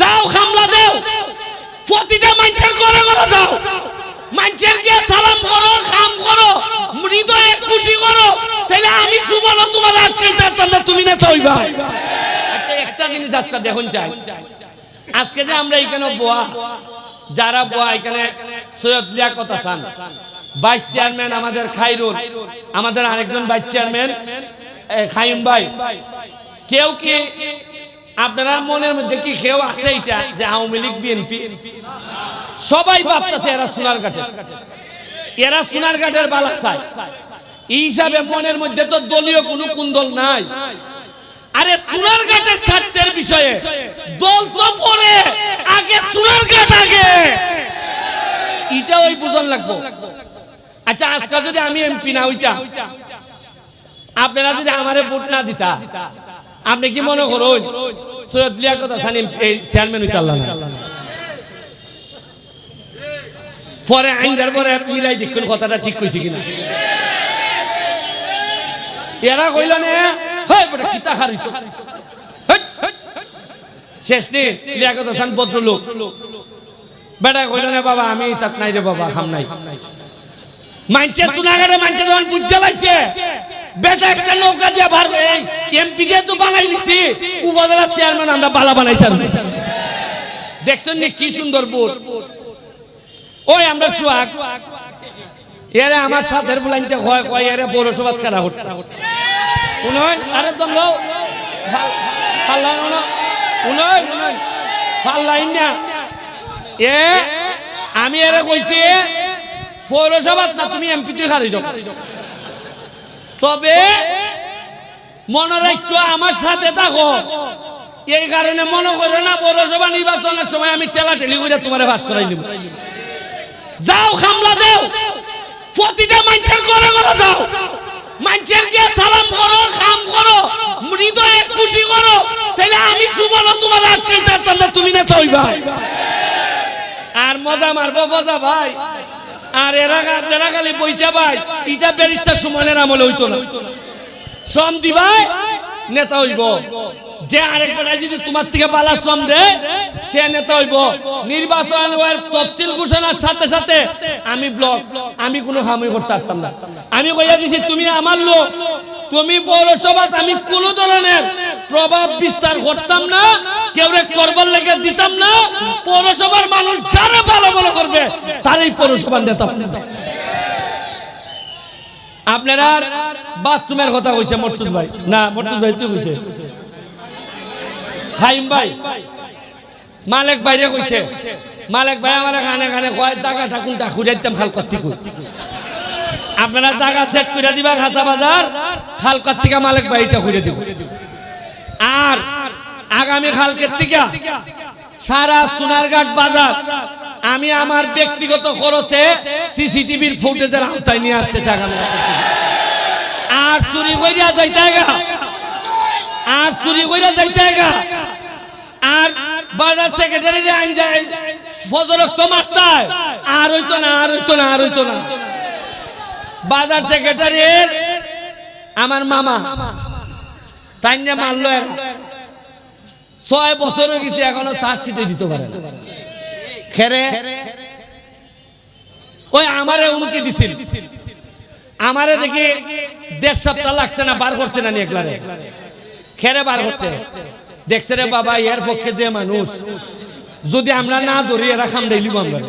যাও খামলা দাও। প্রতিটা মানুষের ঘরে ঘরে যাও। মানুষের গিয়ে সালাম করো, খাম করো, হৃদয়ে খুশি করো। তাহলে আমি সুমন তোমার আজকে না তুমি না তো ভাই আচ্ছা একটা জিনিস আজকে দেখুন চাই। আজকে যে আমরা এখানে বোয়া, যারা বোয়া এখানে সৈয়দ লিয়াকত হাসান ভাইস চেয়ারম্যান আমাদের খাইরুল, আমাদের আরেকজন ভাইস চেয়ারম্যান খাইম ভাই। কেউ কি আপনারা মনের মধ্যে কি কেউ আছে এটা? যে আওয়ামী লীগ বিএনপি? সবাই ভাবতেছে এরা সোনার ঘাটে এরা সোনার ঘাটের বালা চায় এই হিসাবে মনের মধ্যে তো দলীয় কোনো কুন্দল নাই। আরে সোনার ঘাটের স্বার্থের বিষয়ে দল তো পরে আগে সোনার ঘাট আগে। এটা ওই বুঝন লাগবো। আচ্ছা আজকে যদি আমি এমপি না হইতাম আপনারা যদি আমারে ভোট না দিতা আপনি কি মনে করুন? সৈয়দ লিয়াকত হাসান এই চেয়ারম্যান হইতে আল্লাহ পরে আইনদার পরে মিলাই দেখুন কথাটা ঠিক কইছি কিনা। এরা কইল নে, হেই, বেটা, কিতা খারিছ শেষ নে লিয়াকত হাসান ভদ্রলোক। বেটা কইল নে, বাবা, আমি তাত নাই রে, বাবা, খাম নাই। মানছে, সুনাগারে মানছে, যখন বুঝতে লাগছে বেটা একটা নৌকা দিয়ে ভার এমপি যেহেতু বানাই নিছি, উপজেলা চেয়ারম্যান আমরা বালা বানাইছি দেখছেন নি কি সুন্দর বোট? ওই আমরা সুহাগ। এরে আমার সাথের বুলাইতে হয়, কয় এরে পৌরসভা খেলা হট উনয় আরে লো। পাল্লাই উনয় উনয় পাল্লাই না। এ, আমি এরে কইছি, পৌরসভাত না, তুমি এমপি তুই খারিজ তবে মনে রাখতো আমার সাথে থাকো। এই কারণে মনে করে না, পৌরসভা নির্বাচনের সময় আমি টেলা টেলি করে তোমার বাস করাই নিব যাও, খামলা দাও। প্রতিটা মানুষের ঘরে ঘরে যাও। মানুষের গিয়ে সালাম করো, খাম করো, হৃদয়ে খুশি করো। তাহলে আমি সুমন তোমার আজকে পারতাম না, তুমি না তো ওই ভাই আর মজা মারবো, মজা ভাই। আর এরা এরা খালি বইটা ভাই ইটা ব্যারিস্টার সুমনের আমলে হইতো না। শ্রম দিবাই, নেতা হইব। যে আরেক বেটা যদি তোমার থেকে বালা শ্রম দে, সে নেতা হইব। নির্বাচন তফসিল ঘোষণার সাথে সাথে আমি ব্লক, আমি কোনো হামই করতে পারতাম না। আমি কইয়া দিছি, তুমি আমার লোক। তুমি পৌরসভাত আমি কোন ধরনের প্রভাব বিস্তার করতাম না। কেউ করবার লেগে দিতাম না, পৌরসভার মানুষ যারা ভালো ভালো করবে আপনারা বাথরুমের কথা কইছে মর্তুজ ভাই। না, মর্তুজ ভাই, তুই কইছে। হাইম ভাই, মালিক বাইরে কইছে। মালিক ভাই আমার কানে কানে কয় জায়গাটা কোনটা খুঁড়াইতাম খাল কত্তি কই আপনারা জায়গা সেট করে দিবা, খাসা বাজার খাল কত্তিকা মালিক ভাইটা খুঁড়ে দিব। আর আগামী খালকের থেকে সারা সোনারঘাট বাজার। আমি আমার ব্যক্তিগত খরচে সিসিটিভির ফুটেজের আওতায় নিয়ে আসতেছে আগামী আর চুরি কইরা যাইতে আর চুরি কইরা যাইতে আর বাজার সেক্রেটারি আইন যায় ফজর তো মারতায়। আর হইতো না, আর হইতো না, আর হইতো না। বাজার সেক্রেটারির আমার মামা তাই মারলো। ছয় বছর হয়ে গেছে এখনও চার্জশিটে দিতে পারে খেরে, ওই আমারে উমকে দিছিল। আমারে দেখি দেড় সপ্তাহ লাগছে না, বার করছে না একলারে। খেরে বার করছে। দেখছে রে বাবা, এর পক্ষে যে মানুষ, যদি আমরা না ধরিয়ে রাখাম খামড়াইলিব আমরা।